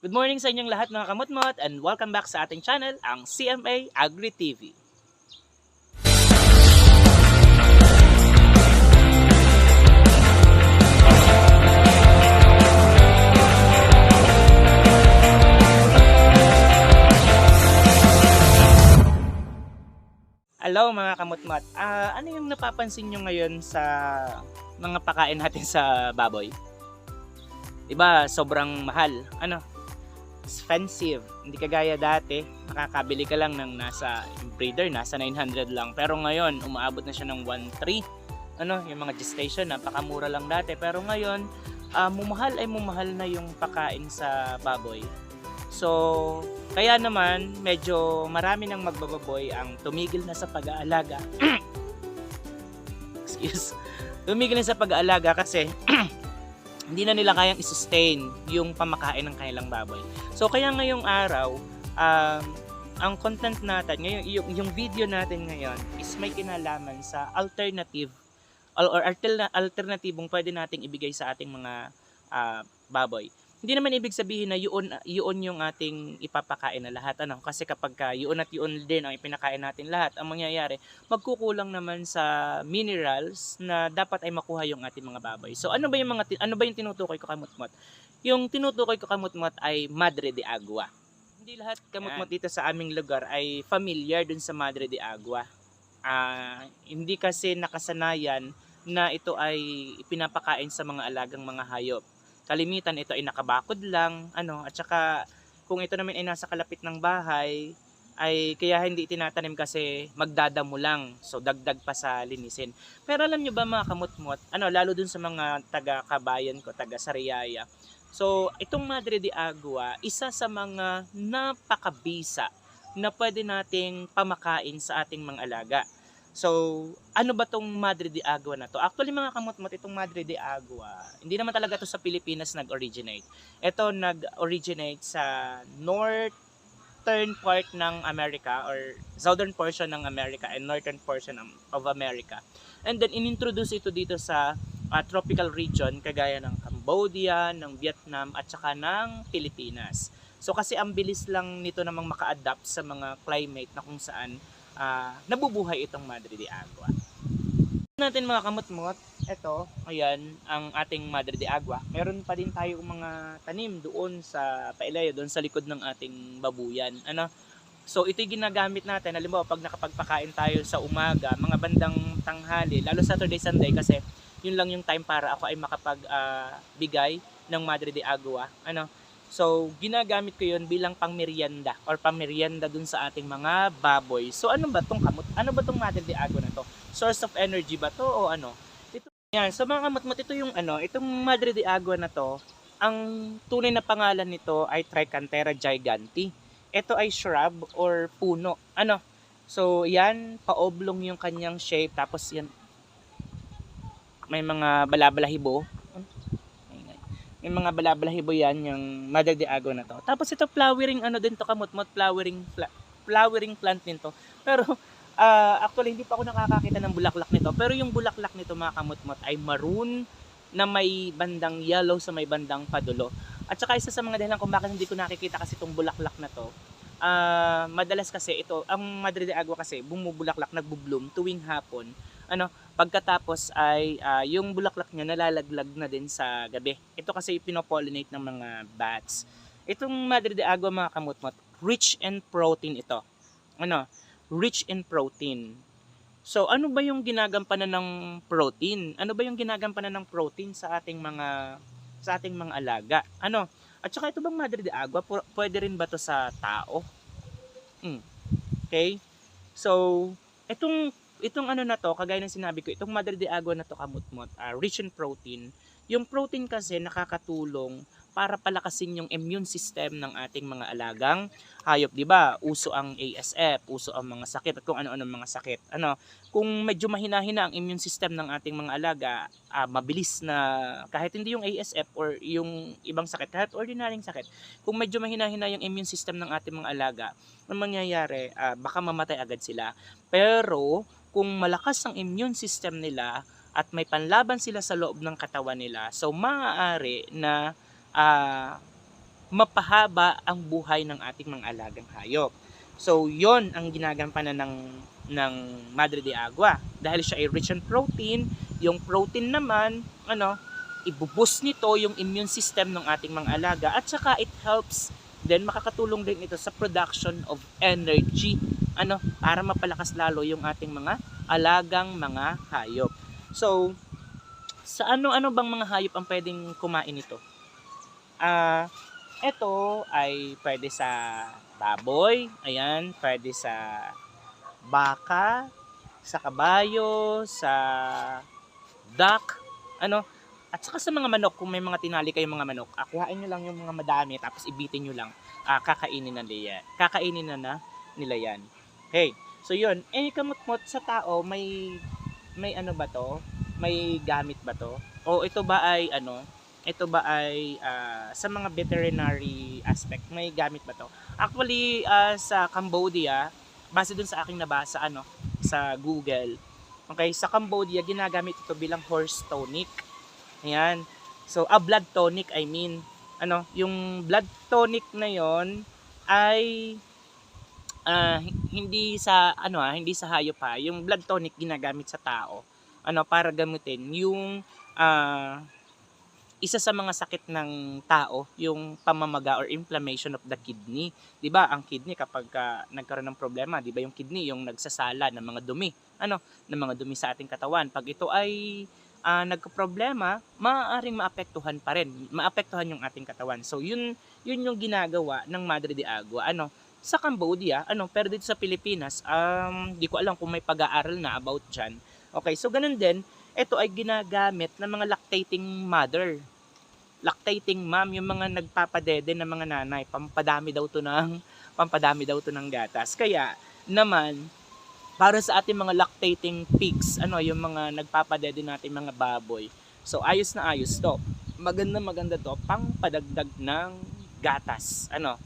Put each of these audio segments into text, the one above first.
Good morning sa inyong lahat mga kamutmot and welcome back sa ating channel, ang CMA Agri TV. Hello mga kamutmot. Ah, ano yung napapansin nyo ngayon sa mga pakain natin sa baboy? Diba, sobrang mahal. Ano? Expensive. Hindi kagaya dati, makakabili ka lang ng nasa breeder, nasa 900 lang. Pero ngayon, umaabot na siya ng 1.3. Ano, yung mga gestation, napakamura lang dati. Pero ngayon, ah, mumahal ay mumahal na yung pakain sa baboy. So, kaya naman, medyo marami ng magbababoy ang tumigil na sa pag-aalaga. Excuse. Tumigil na sa pag-aalaga kasi hindi na nila kayang i-sustain yung pamakain ng kanilang baboy. So, kaya ngayong araw, um, ang content natin, ngayon, yung, yung video natin ngayon is may kinalaman sa alternative or, or alterna- alternatibong pwede nating ibigay sa ating mga ah, baboy hindi naman ibig sabihin na yun, yun yung ating ipapakain na lahat. Ano? Kasi kapag ka yun at yun din ang ipinakain natin lahat, ang mangyayari, magkukulang naman sa minerals na dapat ay makuha yung ating mga baboy. So ano ba yung mga ano ba yung tinutukoy ko kamutmot? Yung tinutukoy ko kamutmot ay Madre de Agua. Hindi lahat kamutmot dito sa aming lugar ay familiar dun sa Madre de Agua. Ah, hindi kasi nakasanayan na ito ay ipinapakain sa mga alagang mga hayop kalimitan ito ay nakabakod lang, ano, at saka kung ito naman ay nasa kalapit ng bahay, ay kaya hindi tinatanim kasi magdadamo lang. So dagdag pa sa linisin. Pero alam nyo ba mga kamutmot, ano, lalo dun sa mga taga kabayan ko, taga Sariaya. So itong Madre de Agua, isa sa mga napakabisa na pwede nating pamakain sa ating mga alaga. So, ano ba tong Madre de Agua na to? Actually mga kamutmot, itong Madre de Agua, hindi naman talaga to sa Pilipinas nag-originate. Ito nag-originate sa northern part ng America or southern portion ng America and northern portion of America. And then inintroduce ito dito sa ah, tropical region kagaya ng Cambodia, ng Vietnam at saka ng Pilipinas. So kasi ang bilis lang nito namang maka-adapt sa mga climate na kung saan ah, nabubuhay itong Madre de Agua. natin mga kamutmot, ito, ayan, ang ating Madre de Agua. Meron pa din tayong mga tanim doon sa pailayo, doon sa likod ng ating babuyan. Ano? So ito yung ginagamit natin, halimbawa pag nakapagpakain tayo sa umaga, mga bandang tanghali, lalo Saturday, Sunday kasi yun lang yung time para ako ay makapag ah, bigay ng Madre de Agua. Ano? So, ginagamit ko yun bilang pangmerienda or pangmerienda dun sa ating mga baboy. So, ano ba tong kamot? Ano ba tong Madre de Agua na to? Source of energy ba to o ano? Ito, yan. So, mga kamot ito yung ano, itong Madre de Agua na to, ang tunay na pangalan nito ay Tricanthera giganti. Ito ay shrub or puno. Ano? So, yan, paoblong yung kanyang shape. Tapos, yan, may mga balabalahibo. May mga balabalahibo yan, yung Madre de Agua na to. Tapos ito flowering ano din to kamutmot, flowering fla- flowering plant nito. Pero ah, actually hindi pa ako nakakakita ng bulaklak nito. Pero yung bulaklak nito mga kamutmot ay maroon na may bandang yellow sa may bandang padulo. At saka isa sa mga dahilan kung bakit hindi ko nakikita kasi itong bulaklak na to, ah, madalas kasi ito, ang Madre de Agua kasi bumubulaklak, nagbo-bloom tuwing hapon. Ano, pagkatapos ay ah, yung bulaklak niya nalalaglag na din sa gabi. Ito kasi pinopollinate ng mga bats. Itong Madre de Agua mga kamutmot, rich in protein ito. Ano? Rich in protein. So, ano ba yung ginagampanan ng protein? Ano ba yung ginagampanan ng protein sa ating mga sa ating mga alaga? Ano? At saka ito bang Madre de Agua, pwede rin ba to sa tao? Mm. Okay? So, itong itong ano na to, kagaya ng sinabi ko, itong Madre de Agua na to kamutmot, ah, rich in protein. Yung protein kasi nakakatulong para palakasin yung immune system ng ating mga alagang hayop, 'di ba? Uso ang ASF, uso ang mga sakit at kung ano-ano mga sakit. Ano, kung medyo mahina-hina ang immune system ng ating mga alaga, ah, mabilis na kahit hindi yung ASF or yung ibang sakit, kahit ordinaryong sakit, kung medyo mahina-hina yung immune system ng ating mga alaga, ang mangyayari, ah, baka mamatay agad sila. Pero kung malakas ang immune system nila at may panlaban sila sa loob ng katawan nila, so maaari na ah, mapahaba ang buhay ng ating mga alagang hayop. So, yon ang ginagampanan ng ng Madre de Agua. Dahil siya ay rich in protein, yung protein naman, ano, ibubus nito yung immune system ng ating mga alaga at saka it helps then makakatulong din ito sa production of energy ano para mapalakas lalo yung ating mga alagang mga hayop. So, sa ano-ano bang mga hayop ang pwedeng kumain ito? Ah, ito ay pwede sa baboy, ayan, pwede sa baka, sa kabayo, sa duck, ano, at saka sa mga manok, kung may mga tinali kayong mga manok, ah, kuhain nyo lang yung mga madami, tapos ibitin nyo lang, ah, kakainin na nila, kakainin na, na nila yan. Hey, so yun, eh kamot-mot sa tao, may, may ano ba to? May gamit ba to? O ito ba ay ano, ito ba ay ah, sa mga veterinary aspect, may gamit ba to? Actually, ah, sa Cambodia, base dun sa aking nabasa, ano, sa Google, okay, sa Cambodia, ginagamit ito bilang horse tonic. Ayan. So, a blood tonic, I mean, ano, yung blood tonic na yon ay ah, hindi sa ano ah, hindi sa hayop ha. Yung blood tonic ginagamit sa tao. Ano para gamutin yung ah, isa sa mga sakit ng tao, yung pamamaga or inflammation of the kidney. 'Di ba? Ang kidney kapag ka nagkaroon ng problema, 'di ba yung kidney yung nagsasala ng mga dumi, ano, ng mga dumi sa ating katawan. Pag ito ay ah, nagka-problema, maaaring maapektuhan pa rin. Maapektuhan yung ating katawan. So, yun, yun yung ginagawa ng Madre de Agua. Ano, sa Cambodia, ano, pero dito sa Pilipinas, um, di ko alam kung may pag-aaral na about dyan. Okay, so ganun din, ito ay ginagamit ng mga lactating mother. Lactating mom, yung mga nagpapadede ng mga nanay, pampadami daw to ng, pampadami daw to ng gatas. Kaya, naman, para sa ating mga lactating pigs, ano, yung mga nagpapadede natin mga baboy. So, ayos na ayos to. Maganda maganda to, pang padagdag ng gatas. Ano?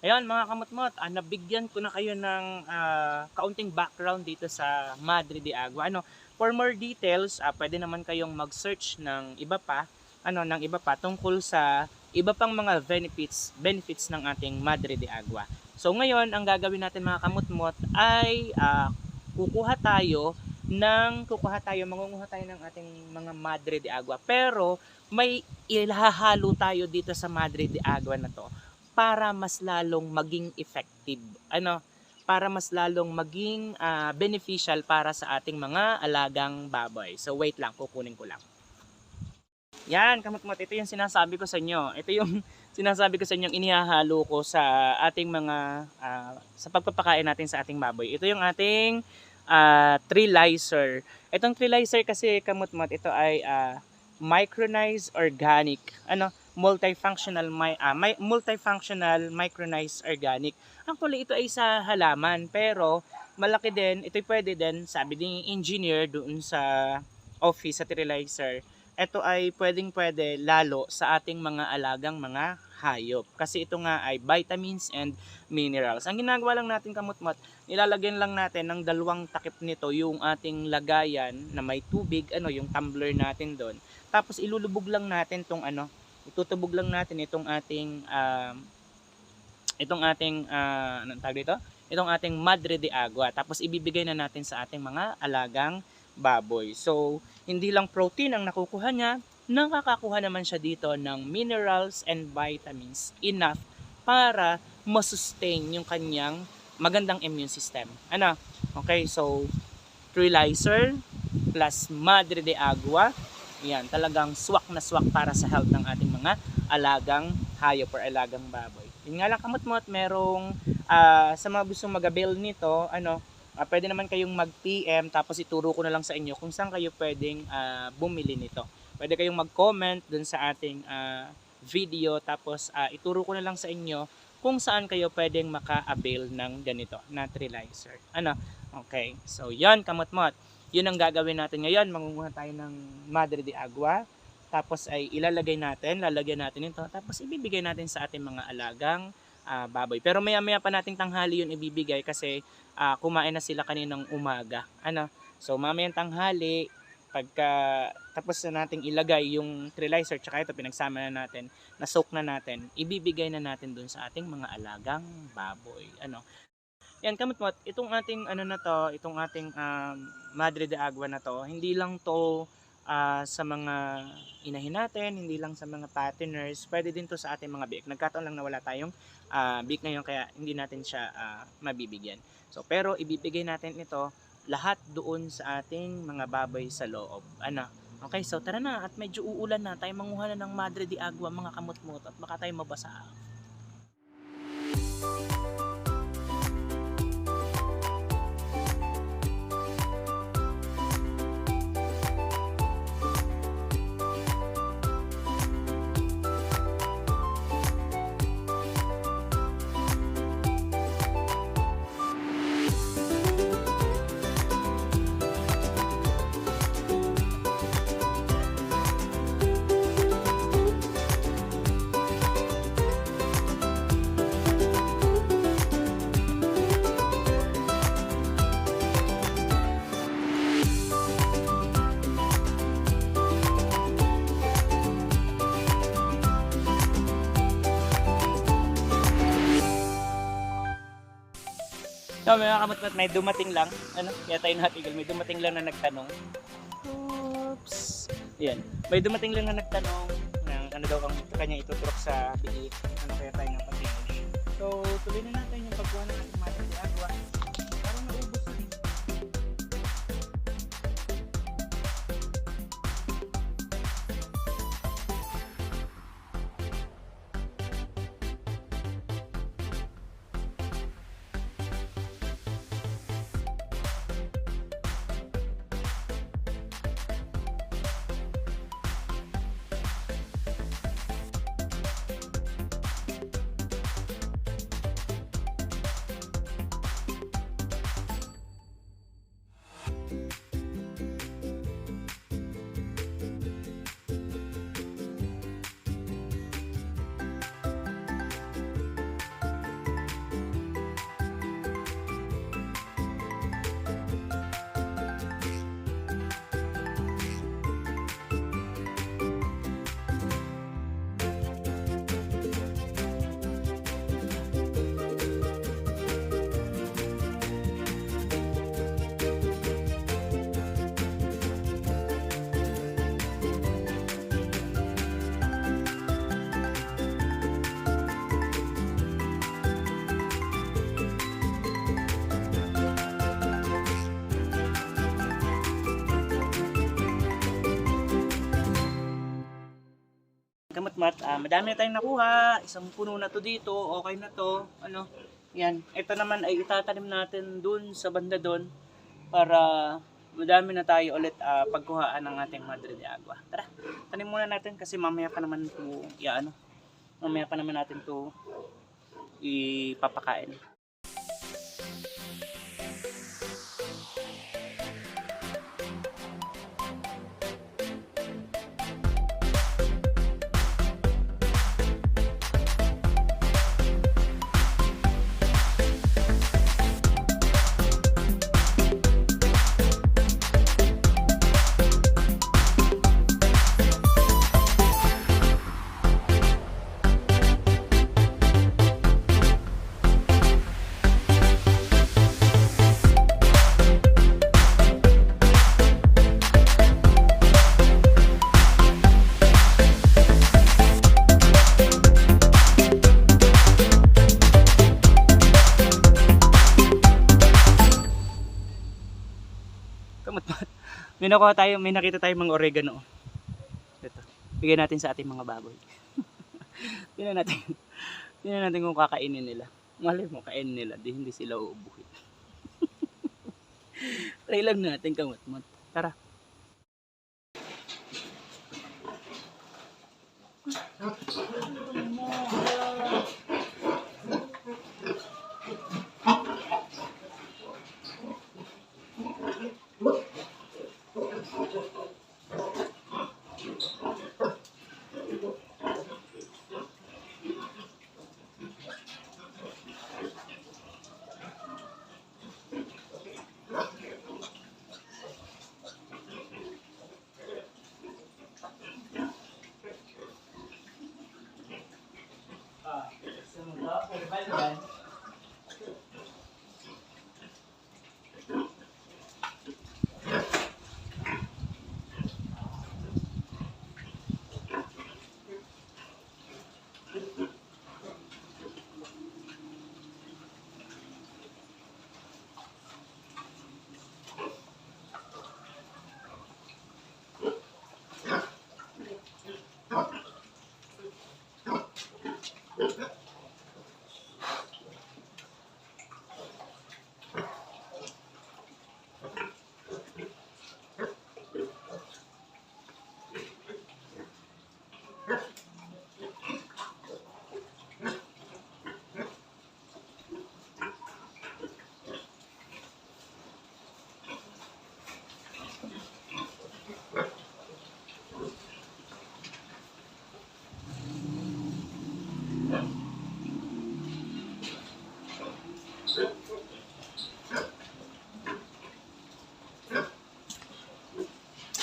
Ayun, mga kamutmot, ah, nabigyan ko na kayo ng ah, kaunting background dito sa Madre de Agua. Ano, for more details, ah, pwede naman kayong mag-search ng iba pa, ano, ng iba pa tungkol sa iba pang mga benefits, benefits ng ating Madre de Agua. So ngayon, ang gagawin natin mga kamutmot ay ah, kukuha tayo ng kukuha tayo, mangunguha tayo ng ating mga Madre de Agua. Pero may ilahalo tayo dito sa Madre de Agua na to para mas lalong maging effective. Ano? Para mas lalong maging ah, beneficial para sa ating mga alagang baboy. So wait lang, kukunin ko lang. Yan, kamutmot, ito yung sinasabi ko sa inyo. Ito yung sinasabi ko sa inyo, inihahalo ko sa ating mga, ah, sa pagpapakain natin sa ating baboy. Ito yung ating uh, trilizer. Itong trilizer kasi, kamutmot, ito ay ah, micronized organic. Ano? Multifunctional mi- ah, mi- multifunctional micronized organic. Actually ito ay sa halaman pero malaki din, ito pwede din sabi ng engineer doon sa office sa fertilizer. Ito ay pwedeng pwede lalo sa ating mga alagang mga hayop kasi ito nga ay vitamins and minerals. Ang ginagawa lang natin kamutmat, nilalagyan lang natin ng dalawang takip nito yung ating lagayan na may tubig, ano yung tumbler natin doon. Tapos ilulubog lang natin tong ano, itutubog lang natin itong ating um, itong ating uh, anong tawag dito? Itong ating madre de agua. Tapos ibibigay na natin sa ating mga alagang baboy. So, hindi lang protein ang nakukuha niya, nakakakuha naman siya dito ng minerals and vitamins enough para masustain yung kanyang magandang immune system. Ano? Okay, so Trilizer plus Madre de Agua yan, talagang swak na swak para sa health ng ating mga alagang hayop or alagang baboy. Yun nga lang kamot-mot, merong ah, sa mga gustong mag-avail nito, ano, ah, pwede naman kayong mag-PM tapos ituro ko na lang sa inyo kung saan kayo pwedeng ah, bumili nito. Pwede kayong mag-comment dun sa ating ah, video tapos ah, ituro ko na lang sa inyo kung saan kayo pwedeng maka-avail ng ganito na Trilizer. Ano? Okay. So, yon kamot-mot yun ang gagawin natin ngayon. Mangunguha tayo ng Madre de Agua. Tapos ay ilalagay natin, lalagyan natin ito. Tapos ibibigay natin sa ating mga alagang ah, baboy. Pero maya maya pa nating tanghali yun ibibigay kasi ah, kumain na sila kaninang umaga. Ano? So mamayang tanghali, pagka tapos na nating ilagay yung trilizer tsaka ito pinagsama na natin, na soak na natin, ibibigay na natin dun sa ating mga alagang baboy. Ano? Yan, kamot itong ating ano na to, itong ating um, Madre de Agua na to, hindi lang to ah, sa mga inahin natin, hindi lang sa mga patterners, pwede din to sa ating mga biik. Nagkataon lang na wala tayong uh, biik ngayon kaya hindi natin siya ah, mabibigyan. So, pero ibibigay natin ito lahat doon sa ating mga baboy sa loob. Ano? Okay, so tara na at medyo uulan na. Tayo manguha na ng Madre de Agua mga kamot-mot at baka tayo mabasa. So, mga kamot-mot, may dumating lang. Ano? Kaya tayo natigil. May dumating lang na nagtanong. Oops. Yan. May dumating lang na nagtanong ng ano daw ang kanya ituturok sa biik. Ano kaya tayo ng patingin. So, tuloy na natin yung pagkuha Ah, madami na tayong nakuha. Isang puno na to dito. Okay na to. Ano? Yan. Ito naman ay itatanim natin dun sa banda dun para madami na tayo ulit ah, pagkuhaan ng ating Madre de Agua. Tara, tanim muna natin kasi mamaya pa naman to, ya ano, mamaya pa naman natin to ipapakain. may nakuha tayo, may nakita tayo mga oregano. Ito. Bigyan natin sa ating mga baboy. Tingnan natin. Tingnan natin kung kakainin nila. Malay mo, kainin nila. Di hindi sila uubuhin. Try lang natin kamatmat. Tara. Tara.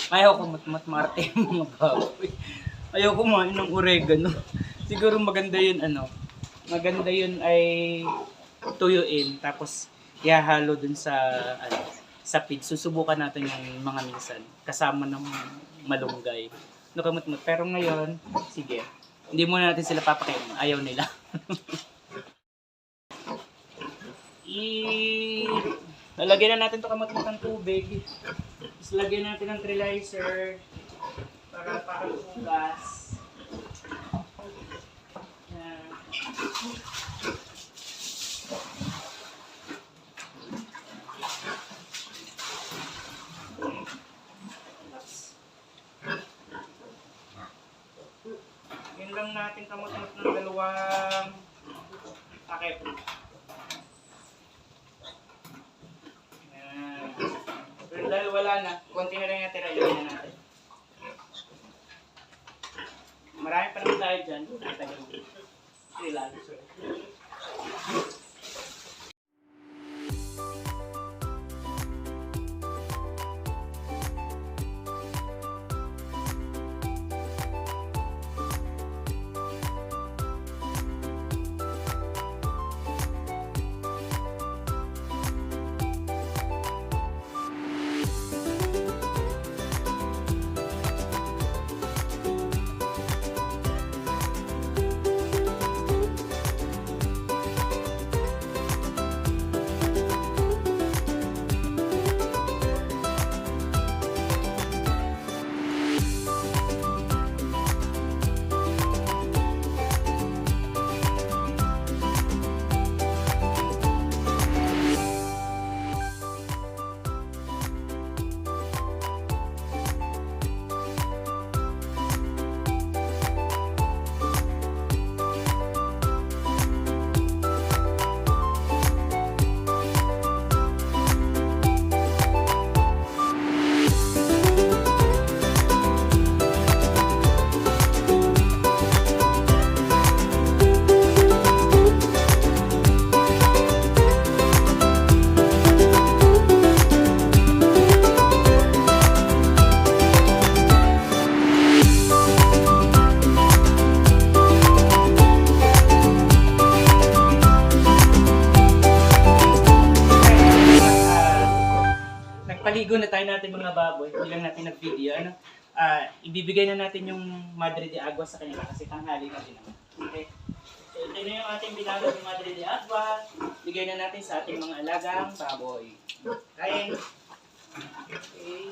Ayaw ko matmat marte yung mga baboy. Ayaw kumain ng oregano. Siguro maganda yun ano. Maganda yun ay tuyuin tapos ihahalo dun sa ano sa feed. Susubukan natin yung mga minsan kasama ng malunggay. No kamutmut. Pero ngayon, sige. Hindi muna natin sila papakain. Ayaw nila. I lalagyan na natin to kamutmut ng tubig. Tapos lagyan natin ng trilizer para para bugas. Yan. Yun lang natin kamot-kamot ng dalawang takip. Yan. Pero dahil na, konti na lang yung tira, ilagay na natin. Marami pa naman tayo dyan. Tagal. Hindi sa ating mga alagang baboy. Okay? Okay.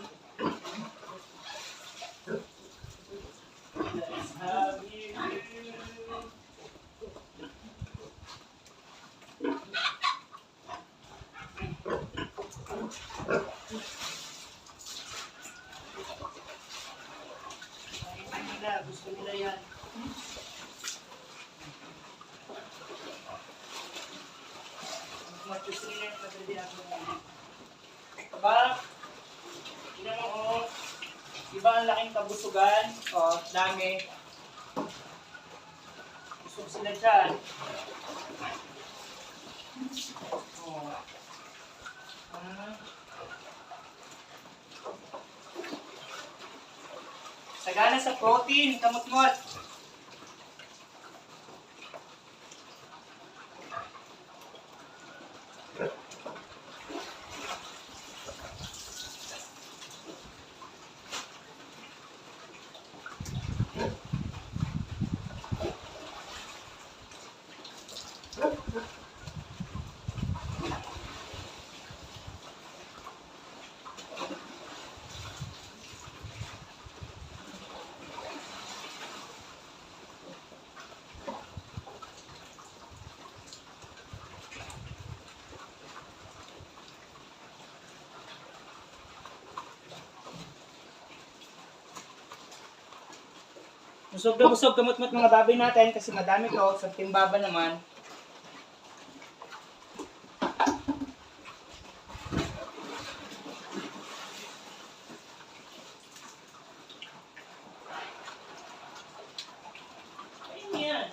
Let's have you. Gusto nila yan. Mas gusto de Agua. Aba, tingnan mo, oh. Diba ang laking kabusugan? Oh, dami. Busog sila dyan. Oh. Ah. Sagana sa protein, kamot-mot. Busog na busog, kamot-mot mga baboy natin kasi madami to. Sa timbaba naman. Ayun yan.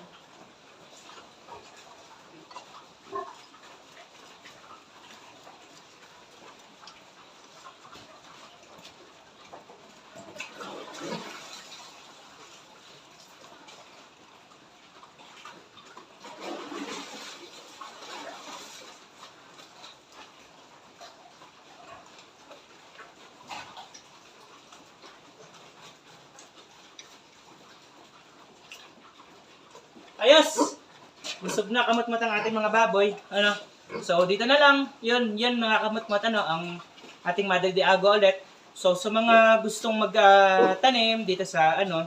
Ayos! Busog na kamot-mot ang ating mga baboy. Ano? So, dito na lang. Yun, yun mga kamot-mot, ano, ang ating Mother de Ago ulit. So, sa mga gustong magtanim dito sa, ano,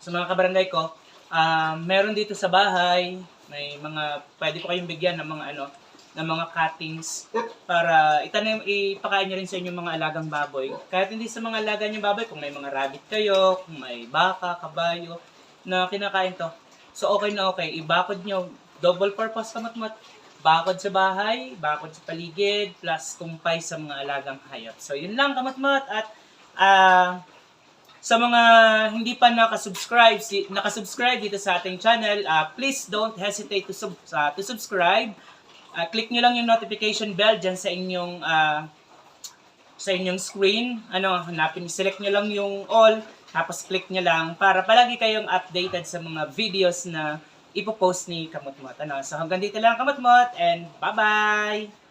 sa mga kabarangay ko, ah, meron dito sa bahay, may mga, pwede ko kayong bigyan ng mga, ano, ng mga cuttings para itanim, ipakain nyo rin sa inyong mga alagang baboy. Kahit hindi sa mga alaga nyo baboy, kung may mga rabbit kayo, kung may baka, kabayo, na kinakain to. So okay na okay, ibakod nyo, double purpose kamatmat. Bakod sa bahay, bakod sa paligid, plus kumpay sa mga alagang hayop. So yun lang kamatmat at ah sa mga hindi pa nakasubscribe, si, nakasubscribe dito sa ating channel, ah, please don't hesitate to, sub, sa to subscribe. Ah, click nyo lang yung notification bell dyan sa inyong ah, sa inyong screen. Ano, hanapin, select nyo lang yung all, tapos click nyo lang para palagi kayong updated sa mga videos na ipopost ni Kamutmot. Ano, so hanggang dito lang Kamutmot and bye-bye!